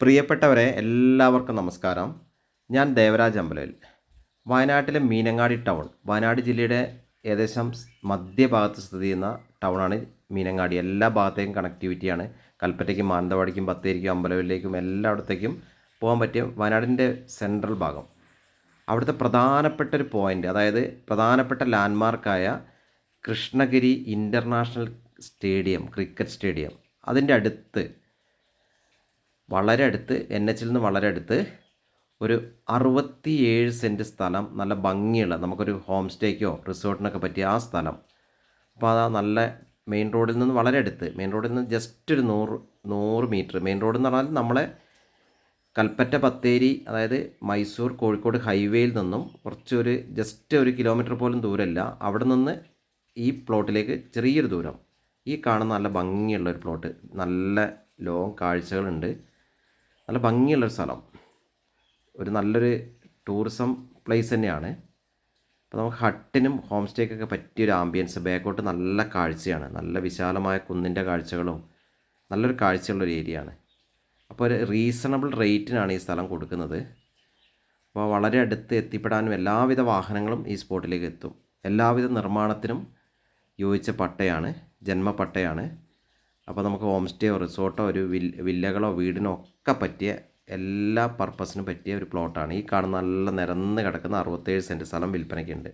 പ്രിയപ്പെട്ടവരെ എല്ലാവർക്കും നമസ്കാരം. ഞാൻ ദേവരാജ് അമ്പലയിൽ. വയനാട്ടിലെ മീനങ്ങാടി ടൗൺ. വയനാട് ജില്ലയുടെ ഏകദേശം മധ്യഭാഗത്ത് സ്ഥിതി ചെയ്യുന്ന ടൗണാണ് മീനങ്ങാടി. എല്ലാ ഭാഗത്തേക്കും കണക്ടിവിറ്റിയാണ് കൽപ്പറ്റയ്ക്കും മാനന്തവാടിക്കും ബത്തേരിക്കും അമ്പലവിലേക്കും എല്ലായിടത്തേക്കും പോകാൻ പറ്റിയ വയനാടിന്റെ സെൻട്രൽ ഭാഗം. അവിടുത്തെ പ്രധാനപ്പെട്ട ഒരു പോയിന്റ് അതായത് പ്രധാനപ്പെട്ട ലാൻഡ്മാർക്കായ Krishnagiri international stadium cricket stadium. അതിന്റെ അടുത്ത് വളരെ അടുത്ത് എൻ എച്ചിൽ നിന്ന് വളരെ അടുത്ത് ഒരു അറുപത്തിയേഴ് സെന്റ് സ്ഥലം നല്ല ഭംഗിയുള്ള നമുക്കൊരു ഹോം സ്റ്റേക്കോ റിസോർട്ടിനൊക്കെ പറ്റിയ ആ സ്ഥലം. അപ്പോൾ അതാ നല്ല മെയിൻ റോഡിൽ നിന്ന് വളരെ അടുത്ത്. മെയിൻ റോഡിൽ നിന്ന് ജസ്റ്റ് ഒരു നൂറ് നൂറ് മീറ്റർ. മെയിൻ റോഡ് എന്ന് പറഞ്ഞാൽ നമ്മളെ കൽപ്പറ്റ ബത്തേരി അതായത് മൈസൂർ കോഴിക്കോട് ഹൈവേയിൽ നിന്നും കുറച്ചൊരു ജസ്റ്റ് ഒരു കിലോമീറ്റർ പോലും ദൂരമില്ല അവിടെ നിന്ന് ഈ പ്ലോട്ടിലേക്ക് ചെറിയൊരു ദൂരം. ഈ കാണുന്ന നല്ല ഭംഗിയുള്ള ഒരു പ്ലോട്ട്. നല്ല ലോങ് കാഴ്ചകളുണ്ട്. നല്ല ഭംഗിയുള്ളൊരു സ്ഥലം. ഒരു നല്ലൊരു ടൂറിസം പ്ലേസ് തന്നെയാണ്. അപ്പോൾ നമുക്ക് ഹട്ടിനും ഹോം സ്റ്റേക്കൊക്കെ പറ്റിയൊരു ആംബിയൻസ് ബാക്കോട്ട് നല്ല കാഴ്ചയാണ്. നല്ല വിശാലമായ കുന്നിന്റെ കാഴ്ചകളും നല്ലൊരു കാഴ്ചയുള്ളൊരു ഏരിയ ആണ്. അപ്പോൾ ഒരു റീസണബിൾ റേറ്റിനാണ് ഈ സ്ഥലം കൊടുക്കുന്നത്. അപ്പോൾ വളരെ അടുത്ത് എത്തിപ്പെടാനും എല്ലാവിധ വാഹനങ്ങളും ഈ സ്പോട്ടിലേക്ക് എത്തും. എല്ലാവിധ നിർമ്മാണത്തിനും യോജിച്ച പട്ടയാണ് ജന്മപട്ടയാണ് അപ്പോൾ നമുക്ക് ഹോം സ്റ്റേയോ റിസോർട്ടോ ഒരു വിൽ വില്ലകളോ വീടിനോ ഒക്കെ പറ്റിയ എല്ലാ പർപ്പസിനും പറ്റിയ ഒരു പ്ലോട്ടാണ് ഈ കാണുന്ന നല്ല നിരന്ന് കിടക്കുന്ന അറുപത്തേഴ് സെന്റ് സ്ഥലം വിൽപ്പനയ്ക്കുണ്ട്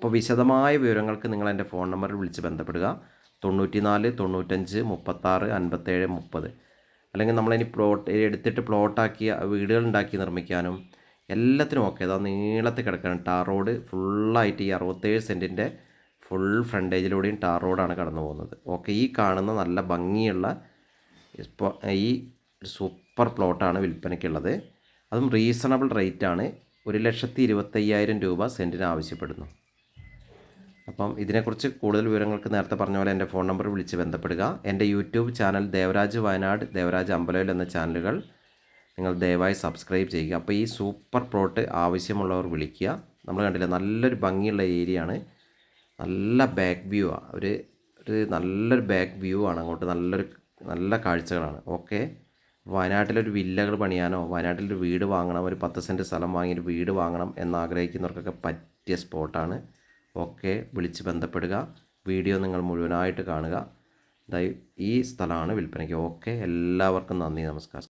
അപ്പോൾ വിശദമായ വിവരങ്ങൾക്ക് നിങ്ങൾ എന്റെ ഫോൺ നമ്പറിൽ വിളിച്ച് ബന്ധപ്പെടുക. തൊണ്ണൂറ്റി നാല് തൊണ്ണൂറ്റഞ്ച് മുപ്പത്താറ് അൻപത്തേഴ് മുപ്പത്. അല്ലെങ്കിൽ നമ്മളിനി പ്ലോട്ട് എടുത്തിട്ട് പ്ലോട്ടാക്കി വീടുകൾ ഉണ്ടാക്കി നിർമ്മിക്കാനും എല്ലാത്തിനും ഓക്കെ അതാ നീളത്തിൽ കിടക്കണം ടാർ റോഡ് ഫുള്ളായിട്ട് ഈ അറുപത്തേഴ് സെന്റിന്റെ ഫുൾ ഫ്രണ്ടേജിലൂടെയും ടാർ റോഡാണ് കടന്നു പോകുന്നത്. ഓക്കെ ഈ കാണുന്ന നല്ല ഭംഗിയുള്ള ഈ സൂപ്പർ പ്ലോട്ടാണ് വിൽപ്പനയ്ക്കുള്ളത് അതും റീസണബിൾ റേറ്റാണ് ഒരു ലക്ഷത്തി ഇരുപത്തയ്യായിരം രൂപ സെന്റിന് ആവശ്യപ്പെടുന്നു. അപ്പം ഇതിനെക്കുറിച്ച് കൂടുതൽ വിവരങ്ങൾക്ക് നേരത്തെ പറഞ്ഞ പോലെ എന്റെ ഫോൺ നമ്പർ വിളിച്ച് ബന്ധപ്പെടുക. എന്റെ യൂട്യൂബ് ചാനൽ ദേവരാജ് വയനാട് ദേവരാജ് അമ്പലയിൽ എന്ന ചാനലുകൾ നിങ്ങൾ ദയവായി സബ്സ്ക്രൈബ് ചെയ്യുക. അപ്പോൾ ഈ സൂപ്പർ പ്ലോട്ട് ആവശ്യമുള്ളവർ വിളിക്കുക. നമ്മൾ കണ്ടില്ല നല്ലൊരു ഭംഗിയുള്ള ഏരിയയാണ് നല്ല ബാക്ക് വ്യൂ ആണ് ഒരു ഒരു നല്ലൊരു ബാക്ക് വ്യൂ ആണ് അങ്ങോട്ട്. നല്ലൊരു നല്ല കാഴ്ചകളാണ്. ഓക്കെ വയനാട്ടിലൊരു വില്ലകൾ പണിയാനോ വയനാട്ടിലൊരു വീട് വാങ്ങണം ഒരു പത്ത് സെന്റ് സ്ഥലം വാങ്ങി ഒരു വീട് വാങ്ങണം എന്നാഗ്രഹിക്കുന്നവർക്കൊക്കെ പറ്റിയ സ്പോട്ടാണ് ഓക്കെ വിളിച്ച് ബന്ധപ്പെടുക. വീഡിയോ നിങ്ങൾ മുഴുവനായിട്ട് കാണുക. ഈ സ്ഥലമാണ് വിൽപ്പനയ്ക്ക്. ഓക്കെ എല്ലാവർക്കും നന്ദി. നമസ്കാരം.